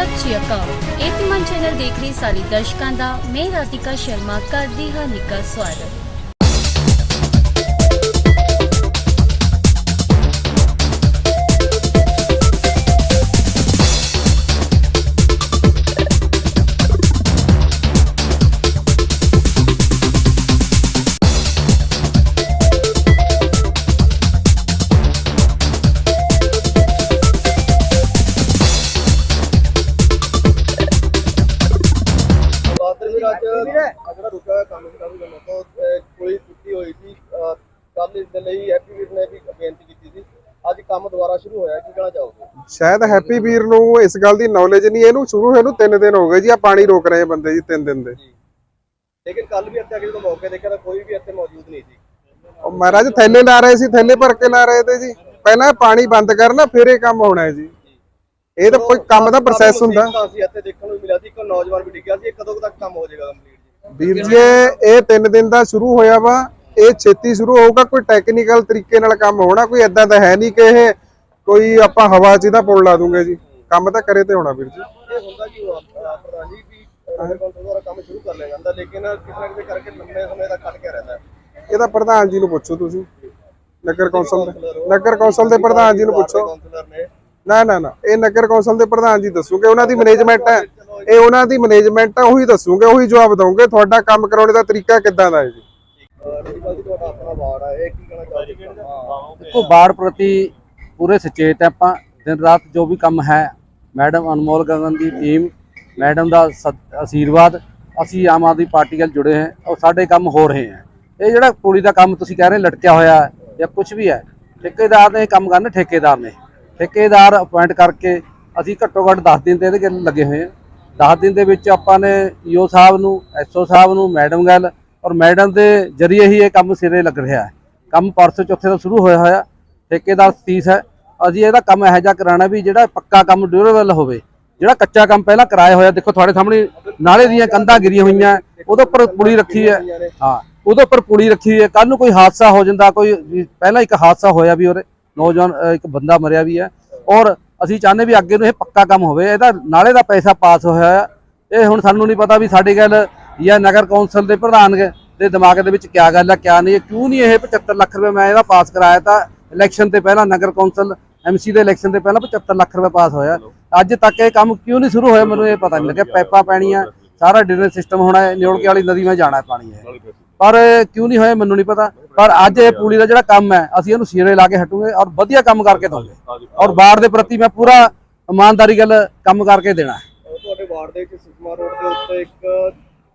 ਸਤਿ ਸ਼੍ਰੀ ਅਕਾਲ। ਏਤਮਨ ਚੈਨਲ ਦੇਖ ਰਹੇ ਸਾਰੇ ਦਰਸ਼ਕਾਂ ਦਾ, ਮੈਂ ਰਾਧਿਕਾ ਸ਼ਰਮਾ ਕਰਦੀ ਹਾਂ ਨਿੱਕਾ ਸਵਾਗਤ। ਬਾਦਰ ਵੀ ਅੱਜ ਅਗਰ ਰੁਕਿਆ ਹੋਇਆ ਕੰਮ ਸੀ ਕਾਫੀ ਦਿਨਾਂ ਤੋਂ ਅਹ, ਕੋਈ ਛੁੱਟੀ ਹੋਈ ਸੀ। ਕੱਲ ਇਸ ਦੇ ਲਈ ਹੈਪੀ ਵੀਰ ਨੇ ਵੀ ਬੇਨਤੀ ਕੀਤੀ ਸੀ। ਅੱਜ ਕੰਮ ਦੁਬਾਰਾ ਸ਼ੁਰੂ ਹੋਇਆ ਕੀ ਕਹਿਣਾ ਚਾਹੋਗੇ? ਸ਼ਾਇਦ ਹੈਪੀ ਵੀਰ ਨੂੰ ਇਸ ਗੱਲ ਦੀ ਨੌਲੇਜ ਨਹੀਂ ਇਹਨੂੰ ਸ਼ੁਰੂ ਹੋਏ ਨੂੰ 3 ਦਿਨ ਹੋ ਗਏ ਜੀ ਆ ਪਾਣੀ ਰੋਕ ਰਹੇ ਬੰਦੇ ਜੀ 3 ਦਿਨ ਦੇ। ਲੇਕਿਨ ਕੱਲ ਵੀ ਇੱਥੇ ਅਗੇ ਜਦੋਂ ਮੌਕੇ ਦੇਖਿਆ ਤਾਂ ਕੋਈ ਵੀ ਇੱਥੇ ਮੌਜੂਦ ਨਹੀਂ ਸੀ। ਉਹ ਮਹਾਰਾਜ ਥੈਲੇ ਲਾ ਰਹੇ ਸੀ ਥੈਲੇ ਭਰ ਕੇ ਲਾ ਰਹੇ ਤੇ ਜੀ। ਪਹਿਲਾਂ ਪਾਣੀ ਬੰਦ ਕਰਨਾ ਫਿਰ ਇਹ ਕੰਮ ਹੋਣਾ ਹੈ ਜੀ। ਇਹ ਤਾਂ ਕੋਈ ਕੰਮ ਦਾ ਪ੍ਰੋਸੈਸ ਹੁੰਦਾ। ਮੁਸੀਬਤਾਂ ਸੀ ਇੱਥੇ ਦੇਖਣ ਨੂੰ ਮਿਲਿਆ ਸੀ ਇੱਕ ਨੌਜਵਾਨ ਵੀ ਡਿੱਗਿਆ ਸੀ ਇਹ ਕਦੋਂ ਕੁ ਤੱਕ ਕੰਮ ਹੋ ਜਾਏਗਾ ਕੰਪਲੀਟ ਜੀ? ਵੀਰ ਜੀ ਇਹ- ਇਹ 3 ਦਿਨ ਦਾ ਸ਼ੁਰੂ ਹੋਇਆ ਵਾ। ਇਹ ਛੇਤੀ ਸ਼ੁਰੂ ਹੋਊਗਾ ਕੋਈ ਟੈਕਨੀਕਲ ਤਰੀਕੇ ਨਾਲ ਕੰਮ ਹੋਣਾ ਕੋਈ ਐਦਾਂ ਤਾਂ ਹੈ ਨਹੀਂ ਕਿ ਇਹ ਕੋਈ ਆਪਾਂ ਹਵਾ 'ਚ ਇਹਦਾ ਪੁਲ ਲਾ ਦੂੰਗੇ ਜੀ। ਕੰਮ ਤਾਂ ਕਰੇ ਤੇ ਹੋਣਾ ਵੀਰ ਜੀ। ਇਹ ਹੁੰਦਾ ਕੀ ਹੋਆ ਅਹ, ਪ੍ਰਧਾਨ ਜੀ ਵੀ ਨਗਰ ਕੌਂਸਲ ਦੁਆਰਾ ਕੰਮ ਸ਼ੁਰੂ ਕਰ ਲਿਆ ਜਾਂਦਾ ਲੇਕਿਨ ਕਿਸੇ ਨਾ ਕਿਸੇ ਕਰਕੇ ਲੰਮੇ ਸਮੇਂ ਤੱਕ ਕੱਟ ਕੇ ਰਹਿੰਦਾ। ਹੈ ਇਹਦਾ ਪ੍ਰਧਾਨ ਜੀ ਨੂੰ ਪੁੱਛੋ ਤੁਸੀਂ। ਨਗਰ ਕੌਂਸਲ ਦੇ ਨਗਰ ਕੌਂਸਲ ਦੇ ਪ੍ਰਧਾਨ ਜੀ ਨੂੰ ਪੁੱਛੋ। ਨੇ ਨਾ ਨਾ ਨਾ। ਇਹ ਨਗਰ ਕੌਂਸਲ ਦੇ ਪ੍ਰਧਾਨ ਜੀ ਦੱਸੂਗੇ, ਉਹਨਾਂ ਦੀ ਮੈਨੇਜਮੈਂਟ ਹੈ। ਇਹ ਉਹਨਾਂ ਦੀ ਮੈਨੇਜਮੈਂਟ ਹੈ, ਉਹੀ ਦੱਸੂਗੇ, ਉਹੀ ਜਵਾਬ ਦਵਾਂਗੇ ਤੁਹਾਡਾ ਕੰਮ ਕਰਾਉਣੇ ਦਾ ਤਰੀਕਾ ਕਿੱਦਾਂ ਦਾ ਹੈ ਜੀ? ਦੇਖੋ ਬਾੜ ਪ੍ਰਤੀ ਪੂਰੇ ਸਚੇਤ ਆਪਾਂ ਦਿਨ ਰਾਤ ਜੋ ਵੀ ਕੰਮ ਹੈ, ਮੈਡਮ ਅਨਮੋਲ ਗਗਨ ਦੀ ਟੀਮ ਮੈਡਮ ਦਾ ਸਤ- ਅਸੀਂ ਆਮ ਆਦਮੀ ਪਾਰਟੀ ਨਾਲ ਜੁੜੇ ਹਾਂ ਔਰ ਸਾਡੇ ਕੰਮ ਹੋ ਰਹੇ ਹੈ। ਇਹ ਜਿਹੜਾ ਪੁਲੀ ਦਾ ਕੰਮ ਤੁਸੀਂ ਕਹਿ ਰਹੇ ਲਟਕਿਆ ਹੋਇਆ ਜਾਂ ਕੁਝ ਵੀ ਹੈ, ਠੇਕੇਦਾਰ ਨੇ ਇਹ ਕੰਮ ਕਰਨ, ਠੇਕੇਦਾਰ ਨੇ। ਠੇਕੇਦਾਰ ਅਪਾਇੰਟ ਕਰਕੇ ਅਸੀਂ ਘੱਟੋ ਘੱਟ 10 ਦਿਨ ਤੇ ਇਹਦੇ ਗੱਲ ਲੱਗੇ ਹੋਏ ਹਾਂ। 10 ਦਿਨ ਦੇ ਵਿੱਚ ਆਪਾਂ ਨੇ ਈਓ ਸਾਹਿਬ ਨੂੰ, ਐਸਓ ਸਾਹਿਬ ਨੂੰ, ਮੈਡਮ ਗੱਲ ਔਰ ਮੈਡਮ ਦੇ ਜਰੀਏ ਹੀ ਇਹ ਕੰਮ ਸਿਰੇ ਲੱਗ ਰਿਹਾ ਹੈ। ਕੰਮ ਪਰਸੋਂ ਚੌਥੇ ਤੋਂ ਸ਼ੁਰੂ ਹੋਇਆ ਹੋਇਆ, ਠੇਕੇਦਾਰ ਸਤੀਸ਼ ਹੈ। ਅਸੀਂ ਇਹਦਾ ਕੰਮ ਇਹੋ ਜਿਹਾ ਕਰਾਉਣਾ ਵੀ ਜਿਹੜਾ ਪੱਕਾ ਕੰਮ ਡਿਊਰੇਬਲ ਹੋਵੇ, ਜਿਹੜਾ ਕੱਚਾ ਕੰਮ ਪਹਿਲਾਂ ਕਰਾਇਆ ਹੋਇਆ, ਦੇਖੋ ਤੁਹਾਡੇ ਸਾਹਮਣੇ ਨਾਲੇ ਦੀਆਂ ਕੰਧਾਂ ਗਿਰੀਆਂ ਹੋਈਆਂ, ਉਹਦੇ ਉੱਪਰ ਪੁੜੀ ਰੱਖੀ ਹੈ। ਹਾਂ, ਉਹਦੇ ਉੱਪਰ ਪੁੜੀ ਰੱਖੀ ਹੈ। ਕੱਲ ਨੂੰ ਕੋਈ ਹਾਦਸਾ ਹੋ ਜਾਂਦਾ, ਕੋਈ ਪਹਿਲਾਂ ਇੱਕ ਹਾਦਸਾ ਹੋਇਆ ਵੀ ਉਹਦੇ ਨੌਜਵਾਨ ਇੱਕ ਬੰਦਾ ਮਰਿਆ ਵੀ ਹੈ। ਔਰ ਅਸੀਂ ਚਾਹੁੰਦੇ ਵੀ ਅੱਗੇ ਨੂੰ ਇਹ ਪੱਕਾ ਕੰਮ ਹੋਵੇ। ਇਹਦਾ ਨਾਲੇ ਦਾ ਪੈਸਾ ਪਾਸ ਹੋਇਆ ਇਹ ਹੁਣ ਸਾਨੂੰ ਨਹੀਂ ਪਤਾ ਵੀ ਸਾਡੇ ਗੱਲ ਜਾਂ ਨਗਰ ਕੌਂਸਲ ਦੇ ਪ੍ਰਧਾਨ ਦੇ ਦਿਮਾਗ ਦੇ ਵਿੱਚ ਕਿਆ ਗੱਲ ਹੈ, ਕਿਆ ਨਹੀਂ ਕਿਉਂ ਨਹੀਂ ਇਹ 75 ਲੱਖ ਰੁਪਏ ਮੈਂ ਇਹਦਾ ਪਾਸ ਕਰਾਇਆ ਤਾਂ ਇਲੈਕਸ਼ਨ ਤੇ ਪਹਿਲਾਂ ਨਗਰ ਕੌਂਸਲ ਐਮਸੀ ਦੇ ਇਲੈਕਸ਼ਨ ਤੇ ਪਹਿਲਾਂ 75 ਲੱਖ ਰੁਪਏ ਪਾਸ ਹੋਇਆ। ਅੱਜ ਤੱਕ ਇਹ ਕੰਮ ਕਿਉਂ ਨਹੀਂ ਸ਼ੁਰੂ ਹੋਇਆ? ਮੈਨੂੰ ਇਹ ਪਤਾ ਨਹੀਂ ਲੱਗਿਆ। ਪੈਪਾ ਪੈਣੀਆਂ, ਸਾਰਾ ਡਰੇਨੇਜ ਸਿਸਟਮ ਹੋਣਾ ਹੈ। ਨਿਓੜਕੇ ਵਾਲੀ ਨਦੀ ਮੈਂ ਜਾਣਾ, ਪਾਣੀ ਹੈ। ਪਰ ਕਿਉਂ ਨਹੀਂ ਹੋਇਆ? ਮੈਨੂੰ ਨਹੀਂ ਪਤਾ। ਪਰ ਅੱਜ ਇਹ ਪੁਲੀ ਦਾ ਜਿਹੜਾ ਕੰਮ ਹੈ ਅਸੀਂ ਇਹਨੂੰ ਸਿਰੇ ਲਾ ਕੇ ਹਟੂਗੇ ਔਰ ਵਧੀਆ ਕੰਮ ਕਰਕੇ ਦਵਾਂਗੇ ਔਰ ਬਾੜ ਦੇ ਪ੍ਰਤੀ ਮੈਂ ਪੂਰਾ ਇਮਾਨਦਾਰੀ ਗੱਲ ਕੰਮ ਕਰਕੇ ਦੇਣਾ ਹੈ। ਉਹ ਤੁਹਾਡੇ ਵਾਰਡ ਦੇ ਵਿੱਚ ਸੁਸ਼ਮਾ ਰੋਡ ਦੇ ਉੱਤੇ ਇੱਕ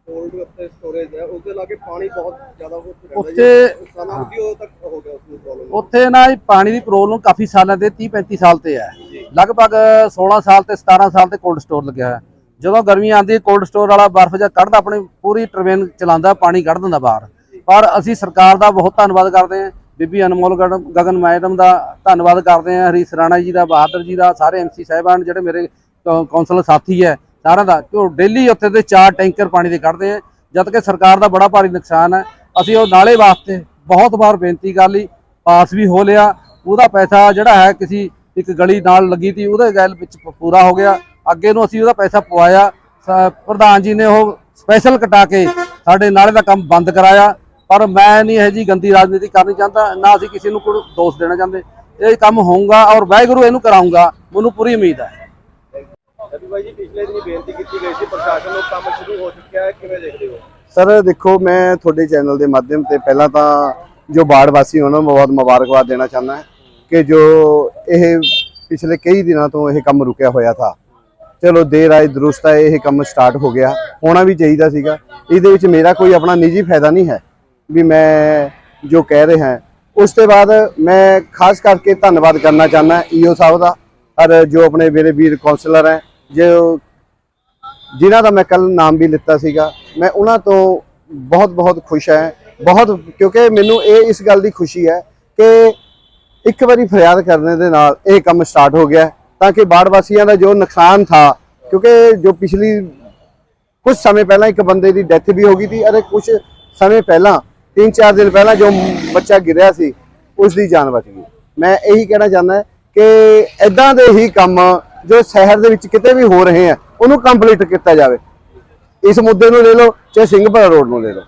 ਕੋਲਡ ਉੱਤੇ ਸਟੋਰੇਜ ਹੈ ਉਹਦੇ ਲਾਗੇ ਪਾਣੀ ਬਹੁਤ ਜ਼ਿਆਦਾ ਹੋ ਰਹਿੰਦਾ ਉੱਥੇ- ਸਾਲਾਂ ਦੀ ਉਹ ਤੱਕ ਹੋ ਗਿਆ ਉਸ ਨੂੰ ਪ੍ਰੋਬਲਮ ਉੱਥੇ ਨਾ ਇਹ ਪਾਣੀ ਦੀ ਪ੍ਰੋਬਲਮ ਕਾਫੀ ਸਾਲਾਂ ਦੇ 30 35 ਸਾਲ ਤੇ ਹੈ। ਲਗਭਗ 16 ਸਾਲ ਤੇ 17 ਸਾਲ ਤੇ ਕੋਲਡ ਸਟੋਰ ਲੱਗਿਆ ਹੋਇਆ। ਜਦੋਂ ਗਰਮੀ ਆਉਂਦੀ ਕੋਲਡ ਸਟੋਰ ਵਾਲਾ ਬਰਫ਼ ਜਾਂ ਕੱਢਦਾ ਆਪਣੀ ਪੂਰੀ ਟਰਬੇਨ ਚਲਾਉਂਦਾ ਪਾਣੀ ਕੱਢ ਦਿੰਦਾ ਬਾਹਰ। ਪਰ ਅਸੀਂ ਸਰਕਾਰ ਦਾ ਬਹੁਤ ਧੰਨਵਾਦ ਕਰਦੇ ਹਾਂ। ਬੀਬੀ ਅਨਮੋਲ ਗਗਨ- ਗਗਨ ਮੈਡਮ ਦਾ ਧੰਨਵਾਦ ਕਰਦੇ ਹਾਂ। ਹਰੀ ਸਰਾਣਾ ਜੀ ਦਾ, ਬਹਾਦਰ ਜੀ ਦਾ, ਸਾਰੇ ਐਮਸੀ ਸਾਹਿਬਾਨ ਜਿਹੜੇ ਮੇਰੇ ਕੌ- ਕੌਂਸਲ ਸਾਥੀ ਹੈ, ਸਾਰਿਆਂ ਦਾ। ਕਿ ਉਹ ਡੇਲੀ ਉੱਥੇ ਦੇ ਚਾਰ ਟੈਂਕਰ ਪਾਣੀ ਦੇ ਕੱਢਦੇ ਆ, ਜਦ ਕਿ ਸਰਕਾਰ ਦਾ ਬੜਾ ਭਾਰੀ ਨੁਕਸਾਨ ਹੈ। ਅਸੀਂ ਉਹ ਨਾਲੇ ਵਾਸਤੇ ਬਹੁਤ ਵਾਰ ਬੇਨਤੀ ਕਰ ਲਈ, ਪਾਸ ਵੀ ਹੋ ਲਿਆ। ਉਹਦਾ ਪੈਸਾ ਜਿਹੜਾ ਹੈ, ਕਿਸੇ ਇੱਕ ਗਲੀ ਨਾਲ ਲੱਗੀ ਤੀ, ਉਹਦੇ ਗੱਲ ਵਿੱਚ ਪੂਰਾ ਹੋ ਗਿਆ। ਅੱਗੇ ਨੂੰ ਅਸੀਂ ਉਹਦਾ ਪੈਸਾ ਪਵਾਇਆ। ਸ- ਪ੍ਰਧਾਨ ਜੀ ਨੇ ਉਹ ਸਪੈਸ਼ਲ ਕਟਾ ਕੇ ਸਾਡੇ ਨਾਲੇ ਦਾ ਕੰਮ ਬੰਦ ਕਰਾਇਆ। ਪਰ ਮੈਂ ਨਹੀਂ ਇਹ ਜੀ ਗੰਦੀ ਰਾਜਨੀਤੀ ਕਰਨੀ ਚਾਹੁੰਦਾ ਨਾ ਅਸੀਂ ਕਿਸੇ ਨੂੰ ਕੋਈ ਦੋਸ਼ ਦੇਣਾ ਚਾਹੁੰਦੇ। ਇਹ ਕੰਮ ਹੋਊਗਾ ਔਰ ਵਾਹਿਗੁਰੂ ਇਹਨੂੰ ਕਰਾਊਗਾ ਮੈਨੂੰ ਪੂਰੀ ਉਮੀਦ ਹੈ। ਰਵੀ ਭਾਈ ਜੀ ਪਿਛਲੇ ਦਿਨੀ ਬੇਨਤੀ ਕੀਤੀ ਗਈ ਸੀ ਪ੍ਰਸ਼ਾਸਨ ਨੂੰ ਕੰਮ ਸ਼ੁਰੂ ਹੋ ਚੁੱਕਿਆ ਹੈ ਕਿਵੇਂ ਦੇਖਦੇ ਹੋ? ਸਰ ਦੇਖੋ ਮੈਂ ਤੁਹਾਡੇ ਚੈਨਲ ਦੇ ਮਾਧਿਅਮ ਤੇ ਪਹਿਲਾਂ ਤਾਂ ਜੋ ਬਾੜ ਵਾਸੀ ਉਹਨਾਂ ਨੂੰ ਬਹੁਤ ਮੁਬਾਰਕਬਾਦ ਦੇਣਾ ਚਾਹੁੰਦਾ ਕਿ ਜੋ ਇਹ ਪਿਛਲੇ ਕਈ ਦਿਨਾਂ ਤੋਂ ਇਹ ਕੰਮ ਰੁਕਿਆ ਹੋਇਆ ਥਾ। ਚਲੋ ਦੇਰ ਆਏ ਦਰੁਸਤ ਆਏ ਇਹ ਕੰਮ ਸਟਾਰਟ ਹੋ ਗਿਆ। ਹੋਣਾ ਵੀ ਚਾਹੀਦਾ ਸੀਗਾ। ਇਹਦੇ ਵਿੱਚ ਮੇਰਾ ਕੋਈ ਆਪਣਾ ਨਿੱਜੀ ਫਾਇਦਾ ਨਹੀਂ ਹੈ। ਵੀ ਮੈਂ ਜੋ ਕਹਿ ਰਿਹਾ ਉਸ ਤੋਂ ਬਾਅਦ ਮੈਂ ਖਾਸ ਕਰਕੇ ਧੰਨਵਾਦ ਕਰਨਾ ਚਾਹੁੰਦਾ ਈਓ ਸਾਹਿਬ ਦਾ, ਔਰ ਜੋ ਆਪਣੇ ਮੇਰੇ ਵੀਰ ਕਾਉਂਸਲਰ ਹੈ, ਜੋ ਜਿਨ੍ਹਾਂ ਦਾ ਮੈਂ ਕੱਲ ਨਾਮ ਵੀ ਲਿੱਤਾ ਸੀਗਾ, ਮੈਂ ਉਹਨਾਂ ਤੋਂ ਬਹੁਤ ਬਹੁਤ ਖੁਸ਼ ਹਾਂ। ਬਹੁਤ, ਕਿਉਂਕਿ ਮੈਨੂੰ ਇਹ ਇਸ ਗੱਲ ਦੀ ਖੁਸ਼ੀ ਹੈ ਕਿ ਇੱਕ ਵਾਰੀ ਫਰਿਆਦ ਕਰਨ ਦੇ ਨਾਲ ਇਹ ਕੰਮ ਸਟਾਰਟ ਹੋ ਗਿਆ, ਤਾਂ ਕਿ ਬਾੜ ਵਾਸੀਆਂ ਦਾ ਜੋ ਨੁਕਸਾਨ ਥਾ, ਕਿਉਂਕਿ ਜੋ ਪਿਛਲੀ ਕੁਝ ਸਮੇਂ ਪਹਿਲਾਂ ਇੱਕ ਬੰਦੇ ਦੀ ਡੈਥ ਵੀ ਹੋ ਗਈ ਸੀ ਅਤੇ ਕੁਝ ਸਮੇਂ ਪਹਿਲਾਂ 3-4 ਦਿਨ ਪਹਿਲਾਂ ਜੋ ਬੱਚਾ ਗਿਰਿਆ ਸੀ ਉਸ ਦੀ ਜਾਨ ਬਚ ਗਈ। ਮੈਂ ਇਹੀ ਕਹਿਣਾ ਚਾਹੁੰਦਾ ਕਿ ਐਦਾਂ ਦੇ ਹੀ ਕੰਮ ਜੋ ਸ਼ਹਿਰ ਦੇ ਵਿੱਚ ਕਿਤੇ ਵੀ ਹੋ ਰਹੇ ਆ, ਉਹਨੂੰ ਕੰਪਲੀਟ ਕੀਤਾ ਜਾਵੇ। ਇਸ ਮੁੱਦੇ ਨੂੰ ਲੈ ਲਓ, ਚਾਹੇ ਸਿੰਘਪੁਰਾ ਰੋਡ ਨੂੰ ਲੈ ਲਓ।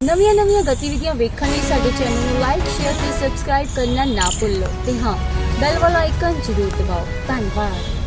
ਨਵੀਆਂ ਨਵੀਆਂ ਗਤੀਵਿਧੀਆਂ ਵੇਖਣ ਲਈ ਸਾਡੇ ਚੈਨਲ ਨੂੰ ਲਾਈਕ ਸ਼ੇਅਰ ਤੇ ਸਬਸਕ੍ਰਾਈਬ ਕਰਨਾ ਨਾ ਭੁੱਲੋ। ਤੇ ਹਾਂ ਬੈਲ ਵਾਲਾ ਆਈਕਨ ਜ਼ਰੂਰ ਦਬਾਓ। ਧੰਨਵਾਦ।